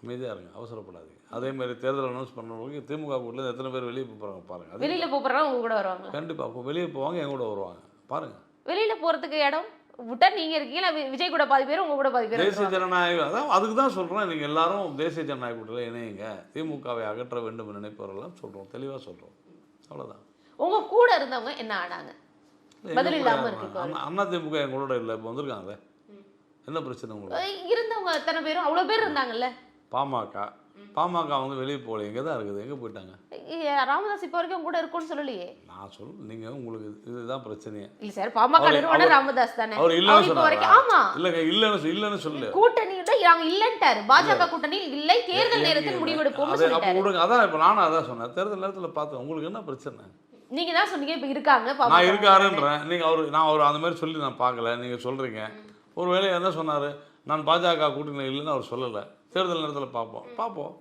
அமைதியாக இருங்க அவசரப்படாதீங்க. அதே மாதிரி தேர்தல் அனௌன்ஸ் பண்ணுறவங்களுக்கு திமுக கூட்டில் எத்தனை பேர் வெளியே போகிறாங்க பாருங்கள் வெளியில போறவங்க உங்க கூட வருவாங்களா கண்டிப்பாக இப்போ வெளியே போவாங்க என் கூட வருவாங்க. பாருங்கள் வெளியில போறதுக்கு இடம் விட்டா நீங்க இருக்கீங்களா விஜய் கூட பாதி பேர் உங்க கூட பாதி பேர் தேசிய வருவாங்க. ஜனநாயகம் அதான் அதுக்கு தான் சொல்கிறோம் நீங்கள் எல்லாரும் தேசிய ஜனநாயக கூட்டத்தில் இணையுங்க. திமுகவை அகற்ற வேண்டும் நினைப்பவரெல்லாம் சொல்கிறோம் தெளிவாக சொல்கிறோம் அவ்வளோதான் உங்க கூட இருந்தவங்க என்ன ஆனாங்க? பதில் இல்லாம. அண்ணா திமுக எங்களோட இல்லை இப்போ வந்திருக்காங்க என்ன பிரச்சனை உங்களுக்கு? இருந்தவங்க அத்தனை பேரும் அவ்வளவு பேர் இருந்தாங்கல்ல? பாமக. பாமக வந்து வெளியே போகல. எங்கே தான் இருக்குது? எங்கே போயிட்டாங்க? ராமதாஸ் இப்போ வரைக்கும் கூட இருக்கும்னு சொல்லலையே. நான் சொல் நீங்கள் உங்களுக்கு இதுதான் பிரச்சனையே. இல்ல சார் பாமக அவர்- ராமதாஸ் தானே. அவர் இல்லைன்னு இப்போ வரைக்கும் சொன்னாரா ஆமா. இல்லைங்க இல்லைன்னு இல்லைன்னு சொல்லு கூட்டணியோட நாங்க இல்லன்ட்டாரு. பாஜக கூட்டணியில் இல்லை. தேர்தல் நேரத்தில் அப்போ சொல்லிட்டாரு. அதான் இப்போ நானும் அதான் சொன்னேன். தேர்தல் நேரத்தில் பார்த்தேன் உங்களுக்கு என்ன பிரச்சனை? நீங்க தான் சொன்னீங்க இப்ப இருக்காங்க நான் இருக்காருன்றேன். நீங்கள் அவர் நான் அவர் அந்த மாதிரி சொல்லி நான் பார்க்கல. நீங்கள் சொல்கிறீங்க ஒரு வேளை என்ன சொன்னார்? நான் பாஜக கூட்டணி இல்லைன்னு அவர் சொல்லலை. தேர்தல் நேரத்தில் பார்ப்போம். பார்ப்போம்.